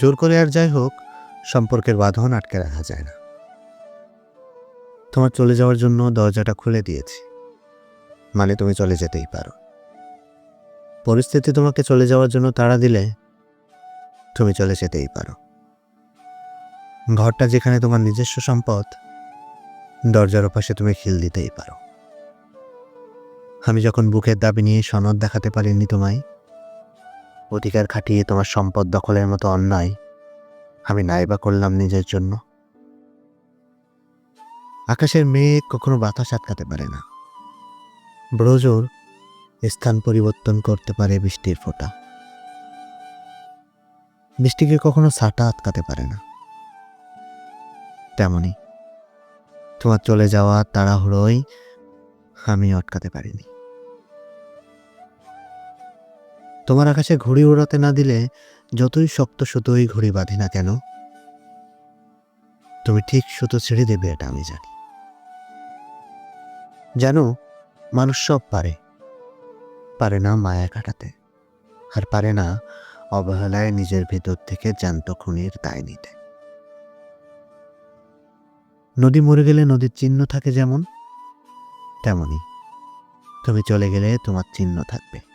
জোর করে আর যাই হোক, সম্পর্কের বাঁধন আটকে রাখা যায় না। তোমার চলে যাওয়ার জন্য দরজাটা খুলে দিয়েছি। মানে তুমি চলে যেতেই পারো। পরিস্থিতি তোমাকে চলে যাওয়ার জন্য তাড়া দিলে তুমি চলে যেতেই পারো। ঘরটা যেখানে তোমার নিজস্ব সম্পদ, দরজার ওপাশে তুমি খিল দিতেই পারো। আমি যখন বুকের দাবি নিয়ে সনদ দেখাতে পারিনি তোমায় অধিকার খাটিয়ে তোমার সম্পদ দখলের মতো অন্যায় আমি নাইবা করলাম নিজের জন্য। আকাশের মেঘ কখনো বাতাস আটকাতে পারে না। ব্রজর স্থান পরিবর্তন করতে পারে বৃষ্টির ফোঁটা। বৃষ্টিকে কখনো ছাটা আটকাতে পারে না। তেমনি তোমার চলে যাওয়া তাড়াহুড়োই আমি আটকাতে পারিনি। তোমার আকাশে ঘুড়ি ওড়াতে না দিলে যতই শক্ত সুতোই ঘুড়ি বাঁধি না কেন? তুমি ঠিক সুতো ছেড়ে দেবে এটা আমি জানি। জানো, মানুষ সব পারে। পারে না মায়া কাটাতে। আর পারে না অবহেলায় নিজের ভেতর থেকে জ্যান্ত খুনির দায় নিতে। নদী মরে গেলে নদীর চিহ্ন থাকে যেমন তেমনি তুমি চলে গেলে তোমার চিহ্ন থাকবে।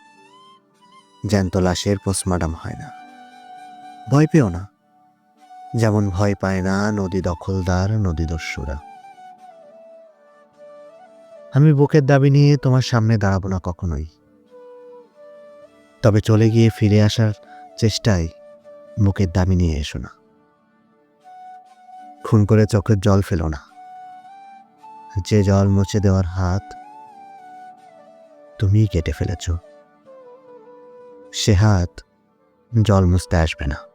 জ্যান্ত লাশের পোস্টমার্টাম হয় না। ভয় পেও না। যেমন ভয় পায় না নদী দখলদার, নদী দস্যুরা। আমি বুকের দাবি নিয়ে তোমার সামনে দাঁড়াবো না কখনোই। তবে চলে গিয়ে ফিরে আসার চেষ্টায় বুকের দাবি নিয়ে এসো না। খুন করে চোখের জল ফেলো না। যে জল মুছে দেওয়ার হাত তুমিই কেটে ফেলেছ। সে হাত জল মুছতে আসবে না।